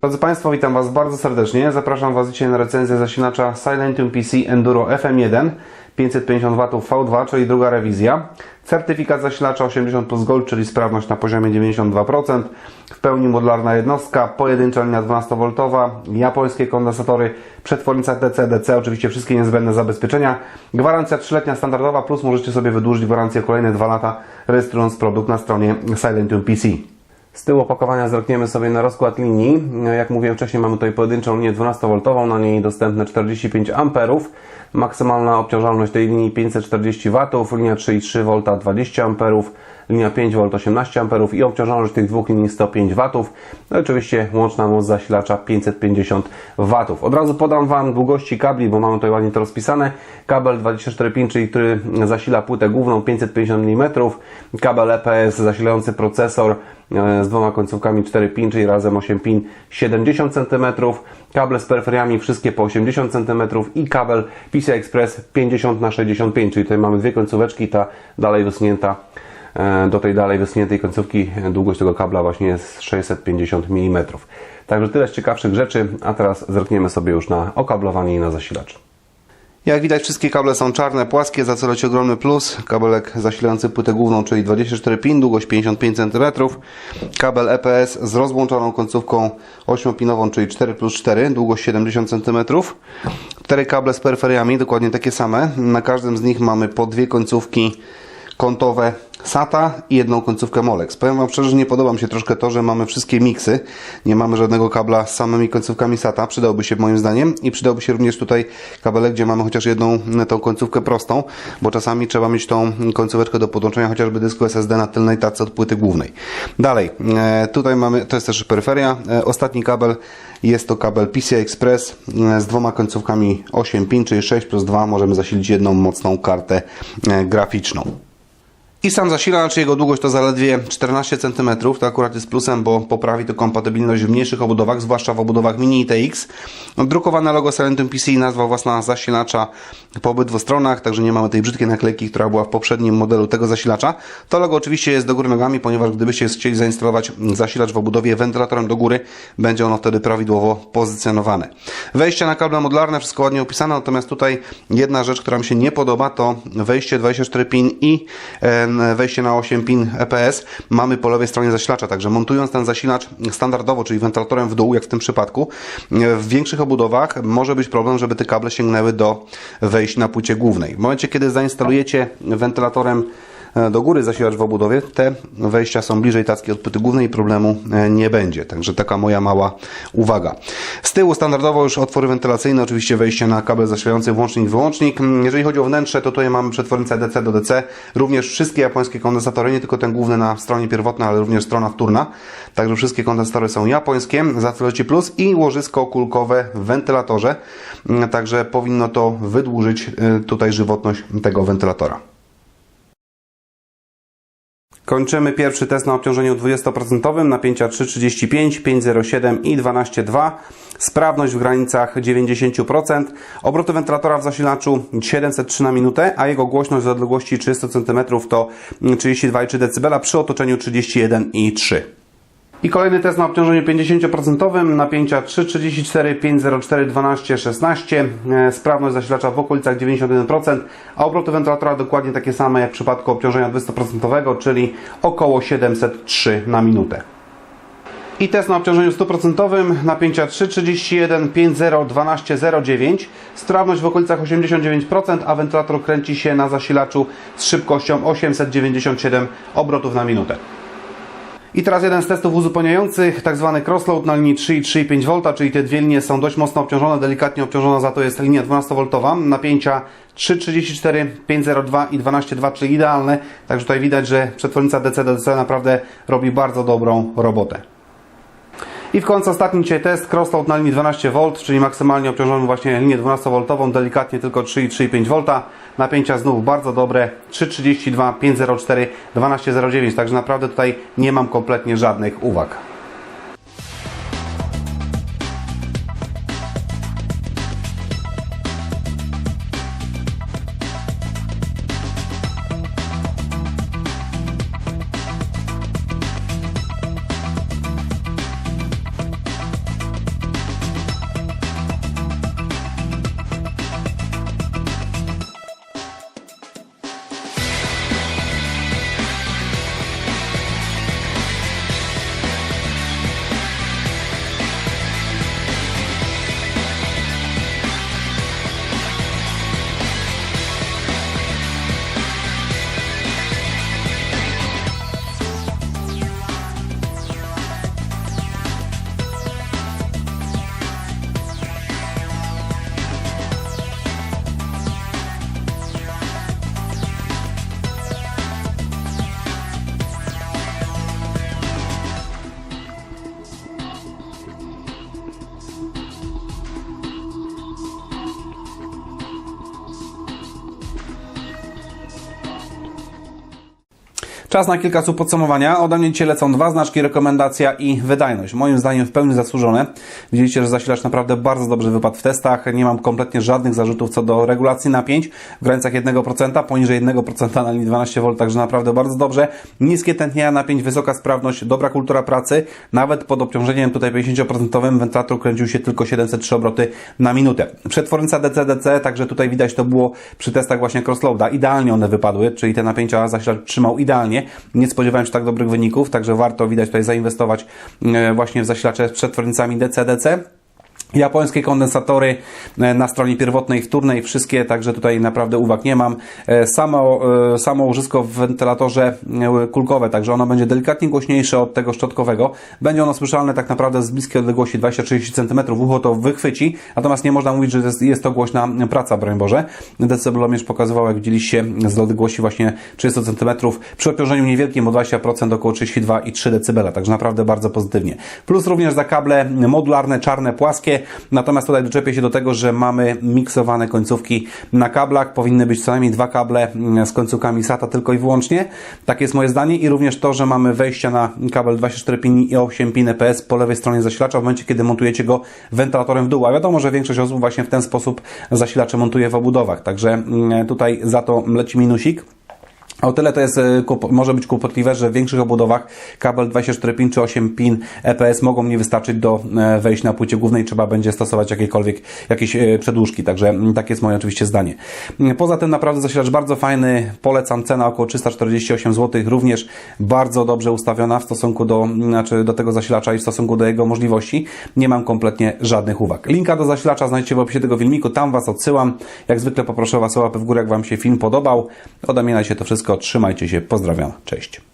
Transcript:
Drodzy Państwo, witam Was bardzo serdecznie. Zapraszam Was dzisiaj na recenzję zasilacza Silentium PC Enduro FM1 550 W V2, czyli druga rewizja. Certyfikat zasilacza 80 plus Gold, czyli sprawność na poziomie 92%. W pełni modularna jednostka, pojedyncza linia 12V, japońskie kondensatory, przetwornica DC-DC, oczywiście wszystkie niezbędne zabezpieczenia. Gwarancja 3-letnia standardowa, plus możecie sobie wydłużyć gwarancję kolejne 2 lata, rejestrując produkt na stronie Silentium PC. Z tyłu opakowania zerkniemy sobie na rozkład linii. Jak mówiłem wcześniej, mamy tutaj pojedynczą linię 12V, na niej dostępne 45 A. Maksymalna obciążalność tej linii 540 W, linia 3,3 V 20 A, linia 5V 18 A i obciążalność tych dwóch linii 105 W. No i oczywiście łączna moc zasilacza 550 W. Od razu podam Wam długości kabli, bo mamy tutaj ładnie to rozpisane. Kabel 24 pin, czyli który zasila płytę główną 550 mm. Kabel EPS zasilający procesor z dwoma końcówkami 4 pin, czyli razem 8 pin 70 cm. Kable z peryferiami wszystkie po 80 cm i kabel PCI Express 50 na 65 czyli tutaj mamy dwie końcóweczki, ta dalej wysunięta e, do tej dalej wysuniętej końcówki długość tego kabla właśnie jest 650 mm. Także tyle z ciekawszych rzeczy, a teraz zerkniemy sobie już na okablowanie i na zasilacz. Jak widać wszystkie kable są czarne, płaskie, za co leci ogromny plus. Kabelek zasilający płytę główną, czyli 24 pin, długość 55 cm. Kabel EPS z rozłączoną końcówką 8-pinową, czyli 4 plus 4, długość 70 cm. Cztery kable z peryferiami, dokładnie takie same. Na każdym z nich mamy po dwie końcówki kątowe SATA i jedną końcówkę Molex. Powiem Wam szczerze, że nie podoba mi się troszkę to, że mamy wszystkie miksy. Nie mamy żadnego kabla z samymi końcówkami SATA. Przydałby się moim zdaniem i przydałby się również tutaj kabelek, gdzie mamy chociaż jedną tą końcówkę prostą, bo czasami trzeba mieć tą końcóweczkę do podłączenia chociażby dysku SSD na tylnej tacy od płyty głównej. Dalej, e, tutaj mamy, to jest też peryferia. E, ostatni kabel jest to kabel PCI Express e, z dwoma końcówkami 8 pin, czyli 6 plus 2 możemy zasilić jedną mocną kartę graficzną. I sam zasilacz, jego długość to zaledwie 14 cm. To akurat jest plusem, bo poprawi to kompatybilność w mniejszych obudowach, zwłaszcza w obudowach Mini i TX. Drukowane logo Silentium PC i nazwa własna zasilacza po obydwu stronach, także nie mamy tej brzydkiej naklejki, która była w poprzednim modelu tego zasilacza. To logo oczywiście jest do góry nogami, ponieważ gdybyście chcieli zainstalować zasilacz w obudowie wentylatorem do góry, będzie ono wtedy prawidłowo pozycjonowane. Wejście na kable modularne, wszystko ładnie opisane, natomiast tutaj jedna rzecz, która mi się nie podoba, to wejście 24 pin i e, wejście na 8 pin EPS mamy po lewej stronie zasilacza, także montując ten zasilacz standardowo, czyli wentylatorem w dół, jak w tym przypadku, w większych obudowach może być problem, żeby te kable sięgnęły do wejść na płycie głównej. W momencie, kiedy zainstalujecie wentylatorem E, do góry zasilacz w obudowie, te wejścia są bliżej tacki od płyty głównej i problemu e, nie będzie. Także taka moja mała uwaga. Z tyłu standardowo już otwory wentylacyjne, oczywiście wejście na kabel zasilający włącznik, wyłącznik. Jeżeli chodzi o wnętrze, to tutaj mamy przetwornicę DC do DC, również wszystkie japońskie kondensatory, nie tylko ten główny na stronie pierwotnej, ale również strona wtórna. Także wszystkie kondensatory są japońskie, za plus i łożysko kulkowe w wentylatorze. Także powinno to wydłużyć e, tutaj żywotność tego wentylatora. Kończymy pierwszy test na obciążeniu 20%, napięcia 3,35, 5,07 i 12,2. Sprawność w granicach 90%. Obroty wentylatora w zasilaczu 703 na minutę, a jego głośność z odległości 300 cm to 32,3 dB przy otoczeniu 31,3 i kolejny test na obciążeniu 50%, napięcia 3,34, 5,04, 12, 16, sprawność zasilacza w okolicach 91%, a obroty wentylatora dokładnie takie same jak w przypadku obciążenia 200%, czyli około 703 na minutę. I test na obciążeniu 100%, napięcia 3,31, 5,0, 12, 0,9, sprawność w okolicach 89%, a wentylator kręci się na zasilaczu z szybkością 897 obrotów na minutę. I teraz jeden z testów uzupełniających, tak zwany crossload na linii 3,3,5 V, czyli te dwie linie są dość mocno obciążone, delikatnie obciążona za to jest linia 12V, napięcia 3,34, 5,02 i 12,2, czyli idealne. Także tutaj widać, że przetwornica DC-DC naprawdę robi bardzo dobrą robotę. I w końcu ostatni dzisiaj test, crossload na linii 12V, czyli maksymalnie obciążony właśnie linię 12V, delikatnie tylko 3,3,5 V. Napięcia znów bardzo dobre, 3,32, 5,04, 12,09, także naprawdę tutaj nie mam kompletnie żadnych uwag. Czas na kilka słów podsumowania. Ode mnie dzisiaj lecą dwa znaczki, rekomendacja i wydajność. Moim zdaniem w pełni zasłużone. Widzieliście, że zasilacz naprawdę bardzo dobrze wypadł w testach. Nie mam kompletnie żadnych zarzutów co do regulacji napięć w granicach 1%, poniżej 1% na linii 12V, także naprawdę bardzo dobrze. Niskie tętnienia napięć, wysoka sprawność, dobra kultura pracy. Nawet pod obciążeniem tutaj 50% wentylator kręcił się tylko 703 obroty na minutę. Przetwornica DC-DC, także tutaj widać to było przy testach właśnie crossloada. Idealnie one wypadły, czyli te napięcia zasilacz trzymał idealnie. Nie spodziewałem się tak dobrych wyników, także warto widać tutaj zainwestować e, właśnie w zasilacze z przetwornicami DC-DC. Japońskie kondensatory e, na stronie pierwotnej, wtórnej, wszystkie, także tutaj naprawdę uwag nie mam. E, Samo, e, samo łożysko w wentylatorze kulkowe, także ono będzie delikatnie głośniejsze od tego szczotkowego. Będzie ono słyszalne tak naprawdę z bliskiej odległości 20-30 cm, ucho to wychwyci, natomiast nie można mówić, że jest, jest to głośna praca, broń Boże. Decybelomierz pokazywał, jak widzieliście, z odległości właśnie 30 cm, przy obciążeniu niewielkim o 20% około 32,3 dB, także naprawdę bardzo pozytywnie. Plus również za kable modularne, czarne, płaskie, Natomiast tutaj doczepię się do tego, że mamy miksowane końcówki na kablach. Powinny być co najmniej dwa kable mm, z końcówkami SATA tylko i wyłącznie. Tak jest moje zdanie. I również to, że mamy wejścia na kabel 24 pin i 8 pin EPS po lewej stronie zasilacza w momencie, kiedy montujecie go wentylatorem w dół. A wiadomo, że większość osób właśnie w ten sposób zasilacze montuje w obudowach. Także mm, tutaj za to leci minusik. O tyle to jest, e, może być kłopotliwe, że w większych obudowach kabel 24 pin czy 8 pin EPS mogą nie wystarczyć do e, wejść na płycie głównej, trzeba będzie stosować jakiekolwiek jakieś e, przedłużki, także mm, takie jest moje oczywiście zdanie. Mm, Poza tym naprawdę zasilacz bardzo fajny, polecam cena około 348 zł, również bardzo dobrze ustawiona w stosunku do, mm, znaczy do tego zasilacza i w stosunku do jego możliwości. Nie mam kompletnie żadnych uwag. Linka do zasilacza znajdziecie w opisie tego filmiku, tam Was odsyłam. Jak zwykle poproszę Was o łapę w górę, jak Wam się film podobał. Ode mnie na dzisiaj to wszystko. Trzymajcie się, pozdrawiam, cześć.